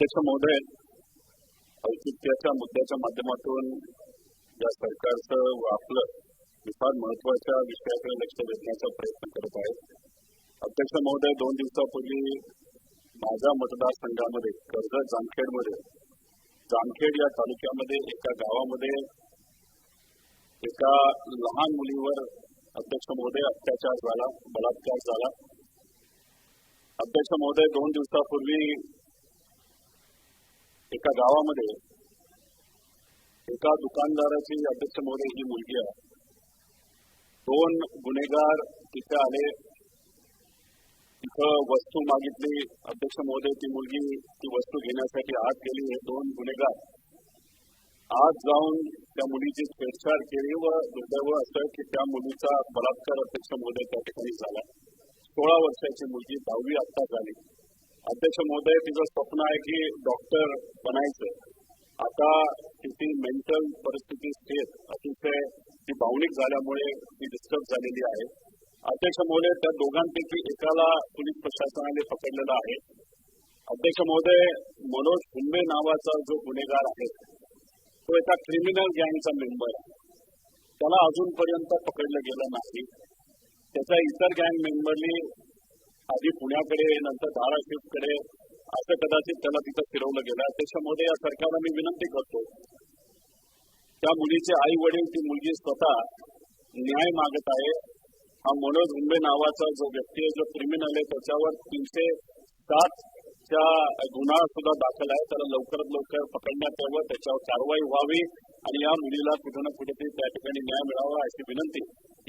त्याच्या महोदय औचित्याच्या मुद्द्याच्या माध्यमातून या सरकारचं व आपलं हे फार महत्त्वाच्या विषयाकडे लक्ष वेधण्याचा प्रयत्न करत आहे. अध्यक्ष महोदय दोन दिवसापूर्वी माझ्या मतदारसंघामध्ये कर्जत जामखेडमध्ये जामखेड या तालुक्यामध्ये एका गावामध्ये एका लहान मुलीवर अध्यक्ष महोदय अत्याचार झाला बलात्कार झाला. अध्यक्ष महोदय दोन दिवसापूर्वी एका गावामध्ये एका दुकानदाराची अध्यक्ष महोदय ही मुलगी आहे. दोन गुन्हेगार तिथे आले. तिथं वस्तू मागितली. अध्यक्ष महोदय ती मुलगी ती वस्तू घेण्यासाठी आत गेली. हे दोन गुन्हेगार आज जाऊन त्या मुलीची छेडछाड केली व दुर्दैव असं की त्या मुलीचा बलात्कार अध्यक्ष महोदय त्या ठिकाणी झाला. सोळा वर्षाची मुलगी दहावी आत्ता झाली. अध्यक्ष महोदय तिचं स्वप्न आहे की डॉक्टर बनायचं. आता तिची मेंटल परिस्थिती स्टेट अतिशय ती भावनिक झाल्यामुळे ती डिस्टर्ब झालेली आहे. अध्यक्ष महोदय त्या दोघांपैकी एकाला पोलीस प्रशासनाने पकडलेला आहे. अध्यक्ष महोदय मनोज हुंबे नावाचा जो गुन्हेगार आहे तो एका क्रिमिनल गँगचा मेंबर आहे. त्याला अजूनपर्यंत पकडलं गेलं नाही. त्याच्या इतर गँग मेंबरनी आधी पुण्याकडे नंतर धाराशिवकडे असं कदाचित त्याला तिथं फिरवलं गेलं. त्याच्यामध्ये या सरकारला मी विनंती करतो त्या मुलीचे आई वडील ती मुलगी स्वतः न्याय मागत आहे. हा मनोज हुंबे नावाचा जो व्यक्ती आहे जो क्रिमिनल आहे त्याच्यावर तीनशे सात च्या गुन्हा सुद्धा दाखल आहे. त्याला लवकरात लवकर पकडण्यात यावं. त्याच्यावर कारवाई व्हावी. आणि या मुलीला कुठे ना कुठेतरी त्या ठिकाणी न्याय मिळावा अशी विनंती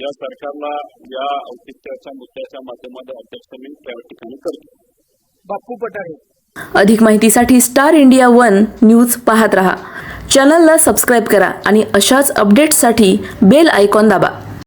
या सरकारला या औचित्याच्या मुद्द्याच्या माध्यमातून अध्यक्ष मी त्या ठिकाणी करतो. बाप्पू पठारे. अधिक माहितीसाठी स्टार इंडिया वन न्यूज पाहत रहा. चॅनलला सबस्क्राईब करा आणि अशाच अपडेट्ससाठी बेल आयकॉन दाबा.